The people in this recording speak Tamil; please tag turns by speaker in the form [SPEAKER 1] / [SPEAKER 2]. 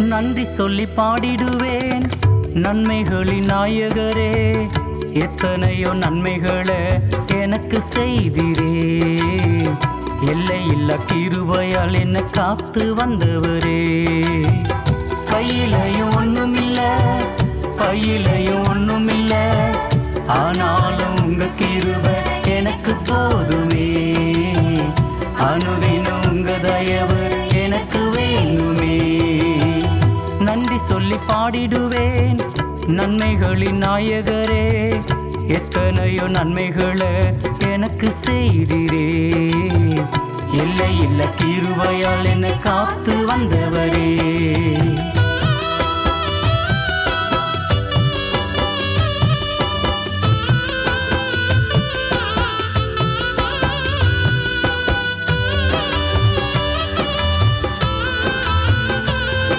[SPEAKER 1] நன்றி சொல்லி பாடிடுவேன். நன்மைகளின் நாயகரே எத்தனையோ நன்மைகளை எனக்கு செய்திரே. எல்லையில்லா கிருபையால் என்ன காத்து வந்தவரே. கையிலையும் ஒண்ணுமில்ல பையிலையும் ஒண்ணுமில்ல. ஆனாலும் உங்க கிருபை எனக்கு போதுமே. அனுதினம் உங்க தயவு சொல்லி பாடிடுவேன். நன்மைகளின் நாயகரே எத்தனையோ நன்மைகளை எனக்கு செய்திரே. இல்லை இல்ல கிருபையால் என்னை காத்து வந்தவரே.